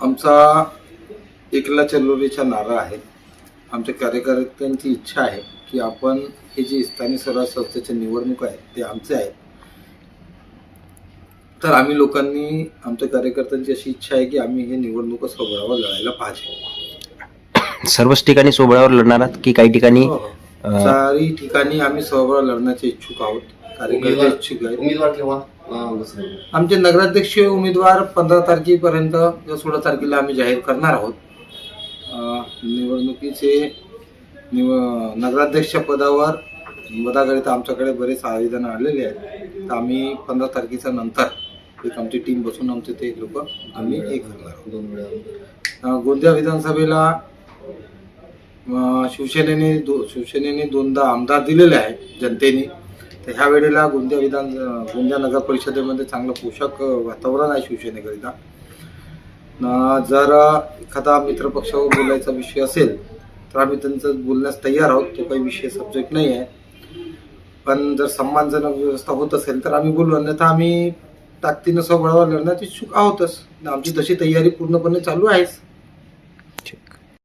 आमचा एकला चलोरीचा नारा आहे आमच्या कार्यकर्त्यांची इच्छा आहे की आपण हे जे स्थानिक स्वराज्य संस्थेचे निवडणूक आहे ते आमचे आहेत तर आम्ही लोकांनी आमच्या कार्यकर्त्यांची अशी इच्छा आहे की आम्ही हे निवडणूक स्वबळावर लढायला पाहिजे सर्वच ठिकाणी सोबळावर लढणार आहात की काही ठिकाणी हो, हो. चारही ठिकाणी आम्ही स्वबळ लढण्याचे इच्छुक आहोत कार्यकर्ते इच्छुक आहेत उमेदवार दुसरं. आमचे नगराध्यक्ष उमेदवार पंधरा तारखेपर्यंत किंवा सोळा तारखेला आम्ही जाहीर करणार आहोत. निवडणुकीचे निव नगराध्यक्ष पदावर पदाकरिता आमच्याकडे बरेच आवेदन आलेले आहेत. तर आम्ही पंधरा तारखेच्या नंतर एक आमची टीम बसून आमचे ते लोक आम्ही हे करणार आहोत. दोन वेळा. गोंदिया विधानसभेला शिवसेनेने दो शिवसेनेने दोनदा आमदार दिलेले आहे जनतेने. तर ह्या वेळेला गोंदिया विधान गोंदिया नगर परिषदेमध्ये चांगलं पोषक वातावरण आहे शिवसेनेकरिता. जर एखादा मित्रपक्षावर बोलायचा विषय असेल तर आम्ही त्यांचं बोलण्यास तयार आहोत. तो काही विषय सब्जेक्ट नाही आहे. पण जर सन्मानजनक व्यवस्था होत असेल तर आम्ही बोलू. अन्यथा आम्ही ताकदीनं स्वबळावर लढण्यात इच्छुक आहोतच. आमची तशी तयारी पूर्णपणे चालू आहेच.